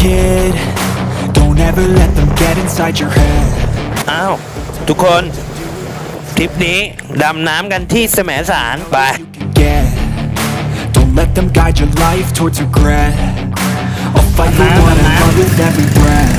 kid Don't ever let them get inside your head อ้าว ทุกคนทริปนี้ดำน้ำกันที่แสมสารไป get Don't let them guide your life towards regret I'll fight for what I love with every breath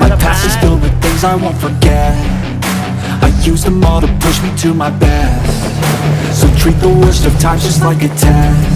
My past is filled with things I won't forget I use them all to push me to my best So treat the worst of times just like a test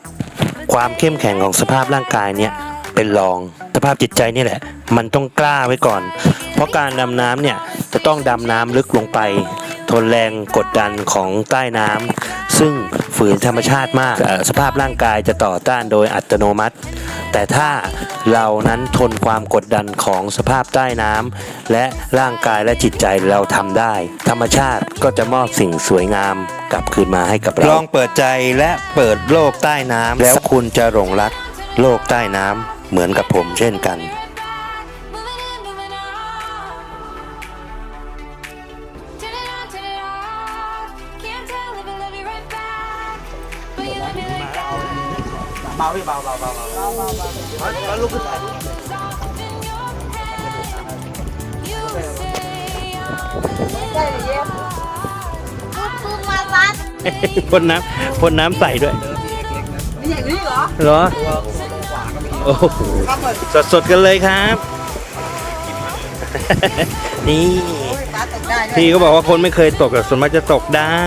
ความเข้มแข็งของสภาพร่างกายเนี่ยเป็นรอง สภาพจิตใจนี่แหละ มันต้องกล้าไว้ก่อน เพราะการดำน้ำเนี่ยจะต้องดำน้ำลึกลงไป ทนแรงกดดันของใต้น้ำซึ่งฝืนธรรมชาติมากสภาพร่างกายจะต่อต้านโดยอัตโนมัติ แต่ถ้าเรานั้นทนความกดดันของสภาพใต้น้ำและร่างกายและจิตใจเราทำได้ ธรรมชาติก็จะมอบสิ่งสวยงามกลับคืนมาให้กับเราลองเปิดใจและเปิดโลกใต้น้ำแล้วคุณจะหลงรักโลกใต้น้ำเหมือนกับผมเช่นกัน Turn it เบาพี่เบาเบาเบาเบาเบาเบาแล้วลุกขึ้นไปได้เลยเย้พูดปืนมาซัดพ่นน้ำพ่นน้ำใส่ด้วยมีอย่างนี้เหรอเหรอโอ้โหสดสดกันเลยครับ นี่พี่ก็บอกว่าคนไม่เคยตกแต่ส่วนมากจะตกได้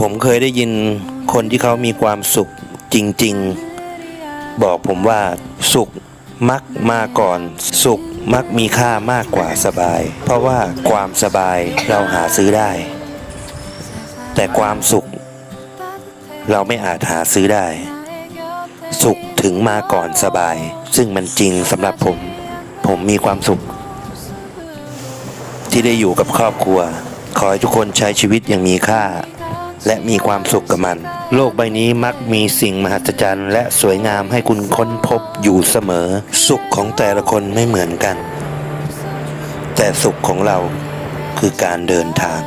ผมเคยได้ยินคนที่เขามีความสุข จริงๆ บอกผมว่าสุขมักมาก่อนสุขมักมีค่ามากกว่าสบาย เพราะว่าความสบายเราหาซื้อได้ แต่ความสุข เราไม่อาจหาซื้อได้ สุขถึงมาก่อนสบาย ซึ่งมันจริงสำหรับผม ผมมีความสุข ที่ได้อยู่กับครอบครัว ขอให้ทุกคนใช้ชีวิตอย่างมีค่า และมีความสุขกับมัน โลกใบนี้มักมีสิ่งมหัศจรรย์ และสวยงามให้คุณค้นพบอยู่เสมอ สุขของแต่ละคนไม่เหมือนกัน แต่สุขของเราคือการเดินทาง